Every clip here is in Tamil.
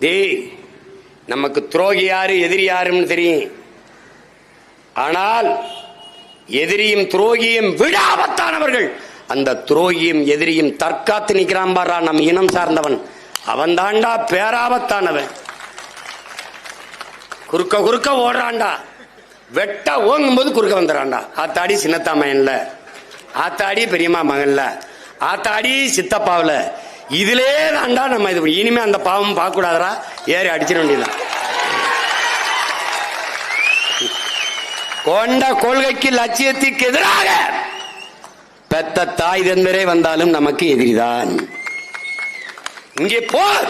டேய் நமக்கு துரோகி யாரு எதிரி யாருன்னு தெரியும். ஆனால் எதிரியும் துரோகியும் விடாபத்தானவர்கள். அந்த துரோகியும் எதிரியும் தற்காத்து நிற்கிறான் பாரா நம் இனம் சார்ந்தவன். அவன் தாண்டா பேராபத்தானவன். குறுக்க குறுக்க ஓடுறான்டா. வெட்ட ஓங்கும் போது குறுக்க வந்துடுறான்டா. ஆத்தாடி சின்னத்தா மகன்ல. ஆத்தாடி பெரியம்மா மகன்ல. ஆத்தாடி சித்தப்பாவில். இதிலே தாண்டா நம்ம இது இனிமே அந்த பாவம் பார்க்க கூடாதரா ஏறி அடிச்சிட வேண்டியதான் கொண்ட கொள்கைக்கு லட்சியத்திற்கு எதிராக பெத்த தாய் தந்தரே வந்தாலும் நமக்கு எதிரிதான். இங்கே போர்.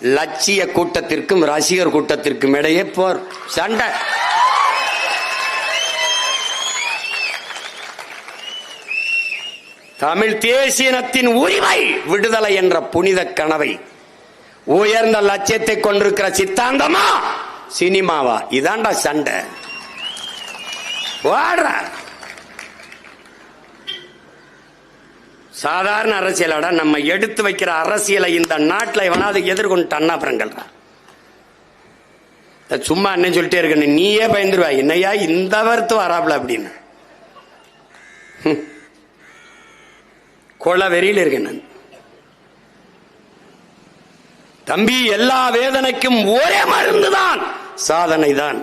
லட்சிய கூட்டத்திற்கும் ரசிகர் கூட்டத்திற்கும் இடையே போர். சண்டை. தமிழ் தேசியனத்தின் உரிமை விடுதலை என்ற புனித கனவை. உயர்ந்த லட்சியத்தை கொண்டிருக்கிற சித்தாந்தமா? சினிமாவா? இதாண்டா சண்டை. சாதாரண அரசியலோட நம்ம எடுத்து வைக்கிற அரசியலை இந்த நாட்டில் எவனாவது எதிர்கொண்டுட்டான்னா அப்புறங்கள்றா சும்மா என்ன சொல்லிட்டே இருக்கணும் நீயே பயந்துருவா. என்னையா இந்த வருத்து வராப்ல அப்படின்னு. கொலை வெறியில் இருக்கேன் நான். தம்பி எல்லா வேதனைக்கும் ஒரே மருந்துதான். சாதனை தான்